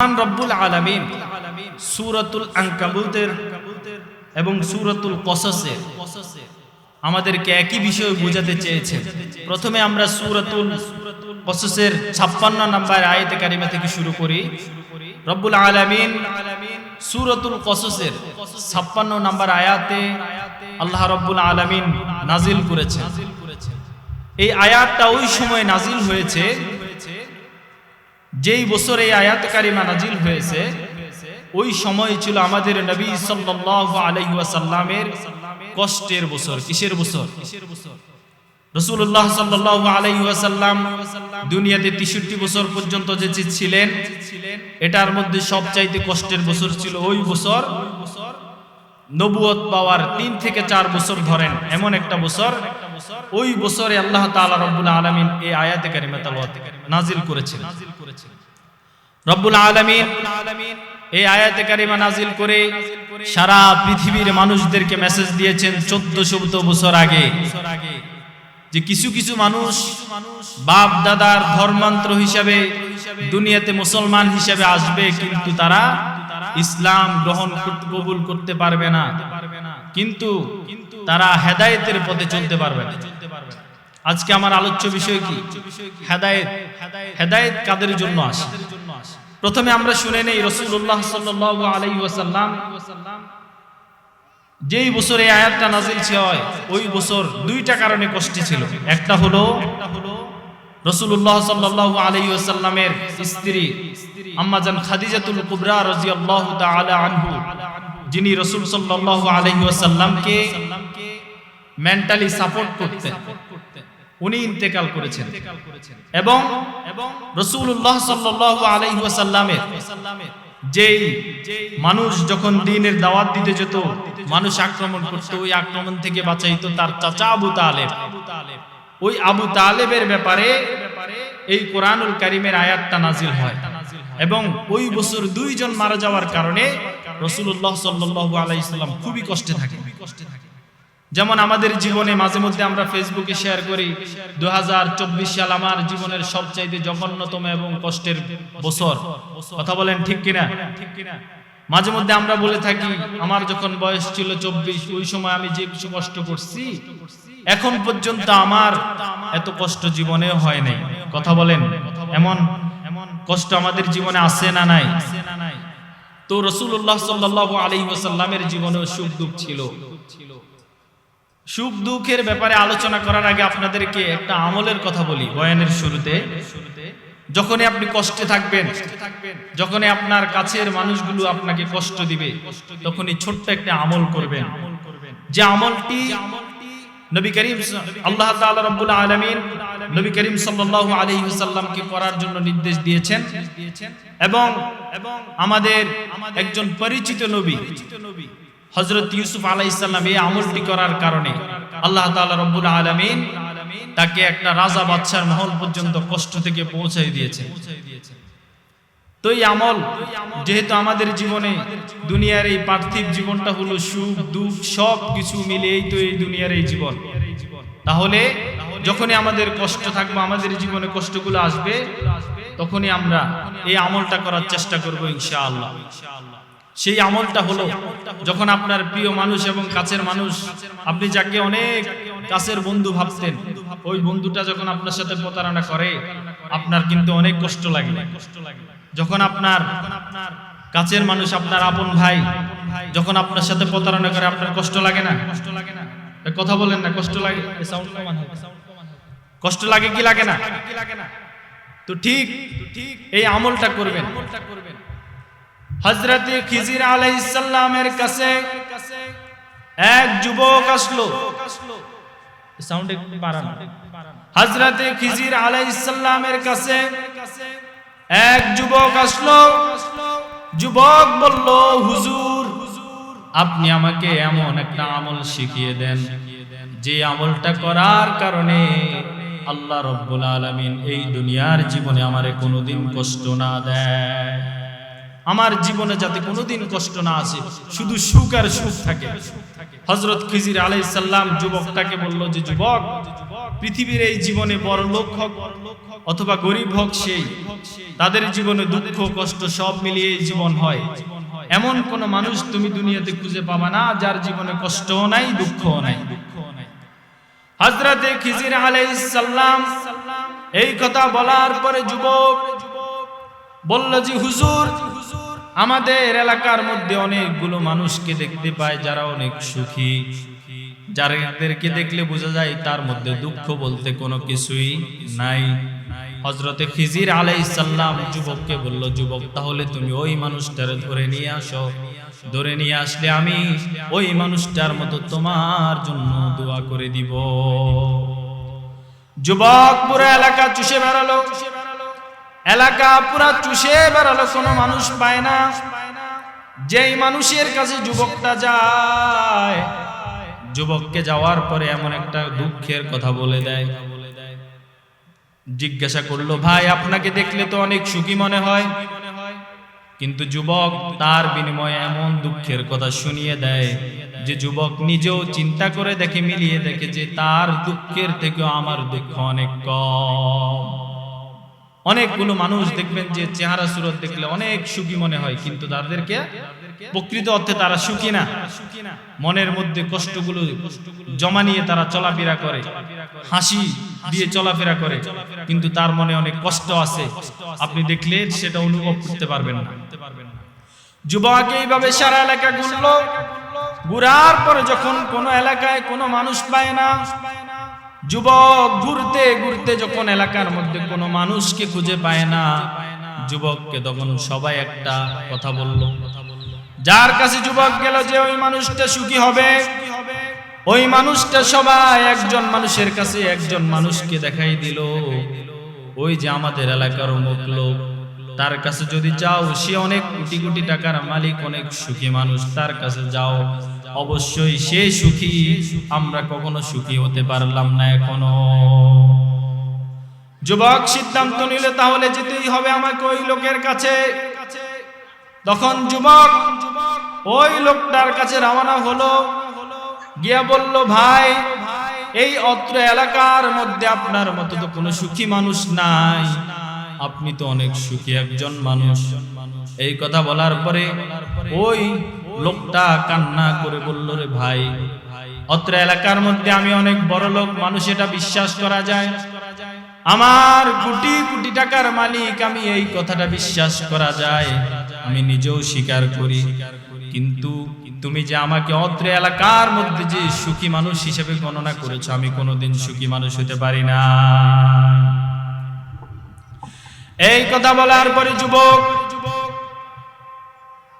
রব্বুল সূরাতুল এবং সূরাতুল কসসের আমাদেরকে একই বোঝাতে চেয়েছেন। প্রথমে আমরা সূরাতুল কসসের 56 নম্বর আয়াতে কারিমা থেকে শুরু করি। রব্বুল সূরাতুল কসসের 56 নম্বর আয়াতে আল্লাহ রব্বুল আলামিন নাজিল করেছেন। এই আয়াতটা ওই সময় নাজিল হয়েছে যেই বছর এই আয়াত কারিমা নাজিল হয়েছে, ওই সময় ছিল আমাদের নবী সাল্লাল্লাহু আলাইহি ওয়াসাল্লামের কষ্টের বছর, কিসের বছর? রসুল্লাহ দুনিয়াতে 63 বছর পর্যন্ত যে ছিলেন, এটার মধ্যে কষ্টের বছর ছিল ওই বছর পাওয়ার তিন থেকে চার বছর ধরেন, এমন একটা বছর ওই বছরে আল্লাহ তাআলা রব্বুল আলামিন এই আয়াতে কারিমা তেলাওয়াত নাজিল করেছেন রব্বুল আলামিন এই আয়াতে কারিমা নাজিল করে সারা পৃথিবীর মানুষদেরকে মেসেজ দিয়েছেন চোদ্দশো বছর আগে। যে কিছু কিছু মানুষ বাপ দাদার ধর্মান্তর হিসাবে দুনিয়াতে মুসলমান হিসাবে আসবে কিন্তু তারা ইসলাম গ্রহণ করতে কবুল করতে পারবে না। কিন্তু তারা হেদায়েতের পথে চলতে পারবে না। আজকে আমার আলোচ্য বিষয় কি? হেদায়েত। হেদায়েত কাদের জন্য আসে? প্রথমে আমরা শুনে নেই রসুল্লাহ সাল্লাল্লাহু আলাইহি ওয়াসাল্লাম যেই বছরে আয়াতটা নাজিল হয় ওই বছর দুইটা কারণে কষ্টে ছিল। একটা হলো রসুল্লাহ সাল্লাল্লাহু আলাইহি ওয়াসাল্লামের স্ত্রী আম্মাজান খাদিজাতুল কুবরা রাদিয়াল্লাহু তাআলা আনহু যিনি রসুল সাল্লাল্লাহু আলাইহি ওয়াসাল্লামকে মেন্টালি সাপোর্ট করতেন। উনি ইন্তেকাল করেছেন। এবং রসুল্লাহ সাল্লাল্লাহু আলাইহি ওয়াসাল্লামের যেই মানুষ যখন দিনের দাওয়াত দিতে যেত, মানুষ আক্রমণ করত, ওই আক্রমণ থেকে বাঁচাইত তার চাচা আবু তালেব। ওই আবু তালেবের ব্যাপারে এই কোরআনুল কারিমের আয়াতটা নাজিল হয়। এবং ওই বছর দুইজন মারা যাওয়ার কারণে রসুল্লাহ সাল্লাহ আলাইসাল্লাম খুবই কষ্টে থাকে। যেমন আমাদের জীবনে মাঝে মধ্যে আমরা ফেসবুকে শেয়ার করি দু হাজার চব্বিশ সাল আমার জীবনের সবচাইতে জঘন্যতম এবং কষ্টের বছর। কথা বলেন ঠিক কিনা? ঠিক কিনা মাঝে মধ্যে আমরা বলে থাকি, আমার যখন বয়স ছিল চব্বিশ, ওই সময় আমি যে কিছু কষ্ট করছি, এখন পর্যন্ত আমার এত কষ্ট জীবনে হয় নাই। কথা বলেন, এমন কষ্ট আমাদের জীবনে আছে না নাই? তো রসুল্লাহ সাল্লাহ আলী ওসাল্লামের জীবনেও সুখ দুঃখ ছিল। সুখ দুঃখের ব্যাপারে আলোচনা করার আগে আপনাদেরকে একটা আমলের কথা বলি, বয়ানের শুরুতে। যখনই আপনি কষ্টে থাকবেন, যখনই আপনার কাছের মানুষগুলো আপনাকে কষ্ট দিবে, তখনই ছোট্ট একটা আমল করবেন। যে আমলটি নবী করিম আল্লাহ রব্বুল আলামিন নবী করিম সাল্লাল্লাহু আলাইহি ওয়াসাল্লামকে করার জন্য নির্দেশ দিয়েছেন। এবং আমাদের একজন পরিচিত নবী হজরত ইউসুফ আলাইসাল্লাম এই আমলটি করার কারণে আল্লাহ তাআলা রব্বুল আলামিন তাকে একটা রাজা বাদশার মহল পর্যন্ত কষ্ট থেকে পৌঁছাই দিয়েছে তো এই আমল যেহেতু আমাদের জীবনে দুনিয়ার এই পার্থিব জীবনটা হলো সুখ, দুঃখ, সব কিছু মিলে এই তো এই দুনিয়ার এই জীবন। তাহলে যখনই আমাদের কষ্ট থাকবে, আমাদের জীবনে কষ্টগুলো আসবে তখনই আমরা এই আমলটা করার চেষ্টা করব ইনশাআল্লাহ। সেই আমলটা হলো, যখন আপনার প্রিয় মানুষ এবং কাছের মানুষ, আপনি যাকে অনেক কাছের বন্ধু ভাবতেন, ওই বন্ধুটা যখন আপনার সাথে প্রতারণা করে, আপনার কিন্তু অনেক কষ্ট লাগে। যখন আপনার কাছের মানুষ, আপনার আপন ভাই, যখন আপনার সাথে প্রতারণা করে, আপনার কষ্ট লাগে না? কথা বলেন না, কষ্ট লাগে? কষ্ট লাগে কি লাগে না? তো ঠিক এই আমলটা করবেন। হজরতে খিজির আলাইসাল্লামের কাছে এক যুবক আসলো। সাউন্ড একটু খিজির আলাইসাল্লামের কাছে এক যুবক আসলো। যুবক বলল, হুজুর, আপনি আমাকে এমন একটা আমল শিখিয়ে দেন, যে আমলটা করার কারণে আল্লাহ রব্বুল আলমিন এই দুনিয়ার জীবনে আমারে কোনোদিন কষ্ট না দেয়। আমার জীবনে যাতে কোনোদিন কষ্ট না আসে, শুধু সুখ আর সুখ থাকে। হজরত খিজির আলাইসাল্লাম যুবকটাকে বলল যে, যুবক, পৃথিবীর এই জীবনে বড় লোক হোক অথবা গরিব হোক সেই, তাদের জীবনে দুঃখ, কষ্ট সব মিলিয়ে জীবন হয়। এমন কোন মানুষ তুমি দুনিয়াতে খুঁজে পাবা না, যার জীবনে কষ্টও নাই, দুঃখও নাই। হজরতে খিজির আলাইসাল্লাম এই কথা বলার পরে যুবক বলল যে, হুজুর, আমাদের এলাকার মধ্যে অনেকগুলো মানুষকে দেখতে পায় যারা অনেক সুখী। যাদেরকে দেখলে বোঝা যায় তার মধ্যে দুঃখ বলতে কোনো কিছুই নাই। হজরতে খিজির আলাইসাল্লাম যুবককে বলল, যুবক, তাহলে তুমি ওই মানুষটারে ধরে নিয়ে আসো। ধরে নিয়ে আসলে আমি ওই মানুষটার মতো তোমার জন্য দোয়া করে দিব। যুবক পুরো এলাকা চুষে বেড়ালো। এলাকা পুরা চুষে বেড়ালো, কোনো মানুষ পায় না। যেই মানুষের কাছে যুবকটা যায়, যুবককে যাওয়ার পরে এমন একটা দুঃখের কথা বলে দেয়। জিজ্ঞাসা করল, ভাই, আপনাকে দেখলে তো অনেক সুখী মনে হয়। কিন্তু যুবক তার বিনিময়ে এমন দুঃখের কথা শুনিয়ে দেয় যে যুবক নিজেও চিন্তা করে দেখে, মিলিয়ে দেখে যে তার দুঃখের থেকেও আমার দুঃখ অনেক কম। অনেকগুলো মানুষ দেখবেন যে চেহারা সুরত দেখলে অনেক সুখী মনে হয়, কিন্তু তাদেরকে প্রকৃত অর্থে তারা সুখী না। মনের মধ্যে কষ্টগুলো জমা নিয়ে তারা চলাফেরা করে। হাসি দিয়ে চলাফেরা করে। কিন্তু তার মনে অনেক কষ্ট আছে। আপনি দেখলে সেটা অনুভব করতে পারবেন না। যুবক এইভাবে সারা এলাকা ঘুরলো। ঘুরার পরে যখন কোনো এলাকায় কোনো মানুষ পায় না, যুবক ঘুরতে ঘুরতে যখন এলাকার মধ্যে কোনো মানুষকে খুঁজে পায় না, যুবককে তখন সবাই একটা কথা বলল। যার কাছে যুবক গেল যে ওই মানুষটা সুখী হবে, ওই মানুষটা সবাই একজন মানুষের কাছে একজন মানুষকে দেখাই দিল। ওই যে আমাদের এলাকার অমুক লোক, তার কাছে যদি যাও সে অনেক কোটি কোটি টাকার মালিক, অনেক সুখী মানুষ, তার কাছে যাও। অবশ্যই সে সুখী, আমরা কখনো সুখী হতে পারলাম না এখনও। যুবক সিদ্ধান্ত নিলে তাহলে যেতেই হবে আমাকে ওই লোকের কাছে। তখন যুবক, ওই লোকটার কাছে রওনা হলো। গিয়া বলল, ভাই, এই অত্র এলাকার মধ্যে আপনার মতো তো কোনো সুখী মানুষ নাই। আপনি তো অনেক সুখী একজন মানুষ। এই কথা বলার পরে ওই লোকটা কান্না করে বলল, রে ভাই, অত্র এলাকার মধ্যে আমি অনেক বড় লোক, মানুষ, এটা বিশ্বাস করা যায়। আমার কোটি কোটি টাকার মালিক, আমি এই কথাটা বিশ্বাস করা যায়। আমি নিজেও স্বীকার করি। কিন্তু তুমি যে আমাকে অত্র এলাকার মধ্যে যে সুখী মানুষ হিসেবে গণনা করেছ, আমি কোনোদিন সুখী মানুষ হতে পারি না। এই কথা বলার পরে যুবক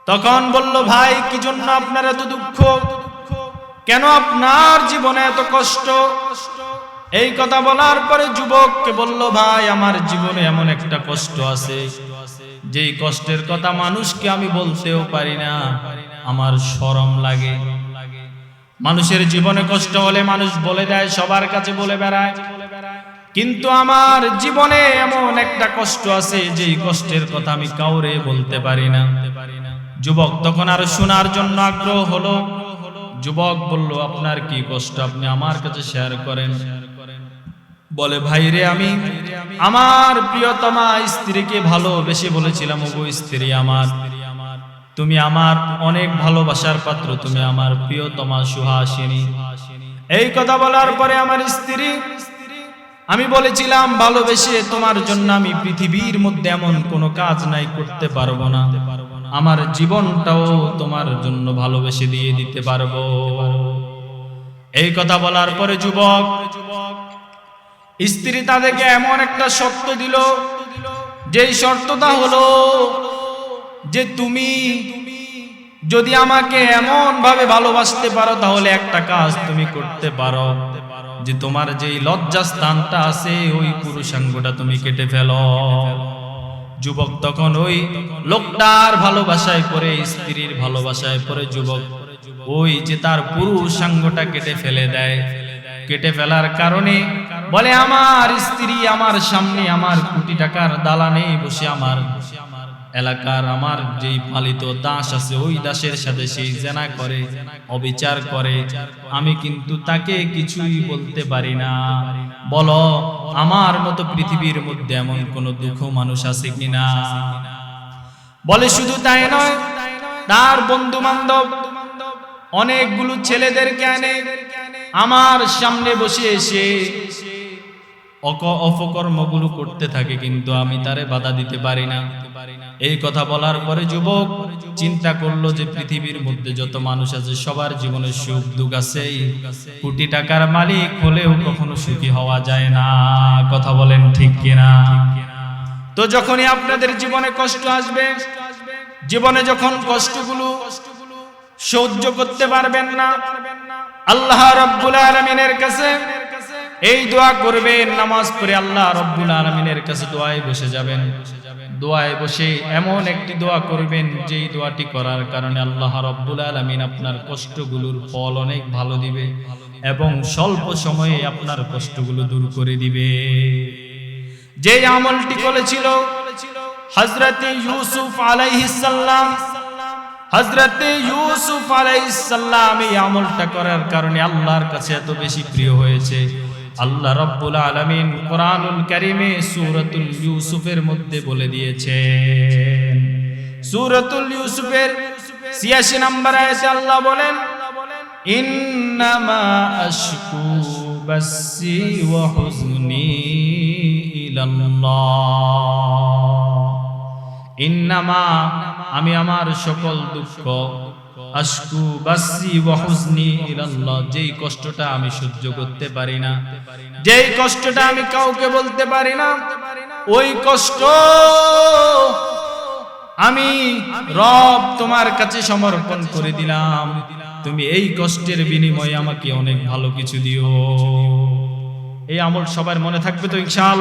তখন বলল, ভাই, কি জন্য আপনার এত দুঃখ? কেন আপনার জীবনে এত কষ্ট? এই কথা বলার পরে যুবককে বলল, ভাই, আমার জীবনে এমন একটা কষ্ট আছে যেই কষ্টের কথা মানুষকে আমি বলতেও পারি না, আমার শরম লাগে। মানুষের জীবনে কষ্ট হলে মানুষ বলে দেয়, সবার কাছে বলে বেড়ায়। কিন্তু আমার জীবনে এমন একটা কষ্ট আছে, যেই কষ্টের কথা আমি কাউরে বলতে পারি না। যুবক তখন আর শোনার জন্য আগ্রহ হলো। যুবক বলল, আপনার কি কষ্ট? আপনি আমার কাছে শেয়ার করেন। বলে ভাইরে আমি আমার প্রিয়তমা স্ত্রীকে ভালোবেসে বলেছিলাম, ওগো স্ত্রী আমার, তুমি আমার অনেক ভালোবাসার পাত্র, তুমি আমার প্রিয়তমা সুহাসিনী। এই কথা বলার পরে আমার স্ত্রী, আমি বলেছিলাম, ভালোবেসে তোমার জন্য আমি পৃথিবীর মধ্যে এমন কোনো কাজ নাই, করতে পারব না। আমার জীবনটাও তোমার জন্য ভালোবেসে দিয়ে দিতে পারব। এই কথা বলার পরে যুবক স্ত্রী তাদেরকে এমন একটা শর্ত দিল, যেই শর্তটা হলো যে তুমি যদি আমাকে এমন ভাবে ভালোবাসতে পারো, তাহলে একটা কাজ তুমি করতে পারো, যে তোমার যেই লজ্জা স্থানটা আছে, ওই পুরুষাঙ্গটা তুমি কেটে ফেলো। যুবক তখন ওই লোকটার ভালোবাসায় পরে স্ত্রীর ভালোবাসায় পরে যুবক, ওই যে তার পুরুষাঙ্গটা কেটে ফেলে দেয়। কেটে ফেলার কারণে বলে, আমার স্ত্রী আমার সামনে আমার কোটি টাকার দালানে বসে আমার এলাকার আমার যেই পালিত দাস আছে, ওই দাসের সাথে সেই জেনা করে, অবিচার করে। আমি কিন্তু তাকে কিছুই বলতে পারি না। বলো, আমার মতো পৃথিবীর মধ্যে এমন কোন দুঃখ মানুষ আছে কিনা বলে, শুধু তাই নয়, তার বন্ধু বান্ধব অনেকগুলো ছেলেদেরকে আনে। আমার সামনে বসে এসে অক, অপকর্মগুলো করতে থাকে, কিন্তু আমি তারে বাধা দিতে পারি না। এই কথা বলার পরে যুবক চিন্তা করল যে পৃথিবীর মধ্যে যত মানুষ আছে, সবার জীবনে সুখ দুঃখ আছে কোটি টাকার মালিক হলেও কখনো সুখী হওয়া যায় না, কথা বলেন ঠিক কিনা? তো যখনই আপনাদের জীবনে কষ্ট আসবে, জীবনে যখন কষ্টগুলো সহ্য করতে পারবেন না, আল্লাহ রব্বুল আলমিনের কাছে এই দোয়া করবেন, নামাজ পড়ে আল্লাহ রব্বুল আলমিনের কাছে দোয়ায় বসে যাবেন। দোয়ায় বসে এমন একটি দোয়া করবেন, যেই দোয়াটি করার কারণে আল্লাহ রব্বুল আলমিন আপনার কষ্টগুলোর ফল অনেক ভালো দিবে এবং স্বল্প সময়ে আপনার কষ্টগুলো দূর করে দিবে। যে আমলটি করেছিল হজরতে ইউসুফ আলাইহিসাল্লাম হজরতে ইউসুফ আলাইহিসাল্লাম এই আমলটা করার কারণে আল্লাহর কাছে এত বেশি প্রিয় হয়েছে। আল্লাহ রব্বুল আলামিন কোরআনুল কারিমে সুরতুল ইউসুফের মধ্যে বলে দিয়েছেন। সুরতুল ইউসুফের 86 নম্বর আয়াতে আল্লাহ বলেন, ইন্নামা আশকু বাসি ওয়া হুজনি ইলাল্লাহ। ইন্নামা, আমি আমার সকল দুঃখ আশকু বাসি ওয়া হুজনি ইলাল্লাহ, যেই কষ্টটা আমি সহ্য করতে পারি না, যেই কষ্টটা আমি কাউকে বলতে পারি না, ওই কষ্ট আমি রব তোমার কাছে সমর্পণ করে দিলাম। তুমি এই কষ্টের বিনিময়ে আমাকে অনেক ভালো কিছু দিও। এই আমল সবার মনে থাকবে তো ইনশাআল্লাহ।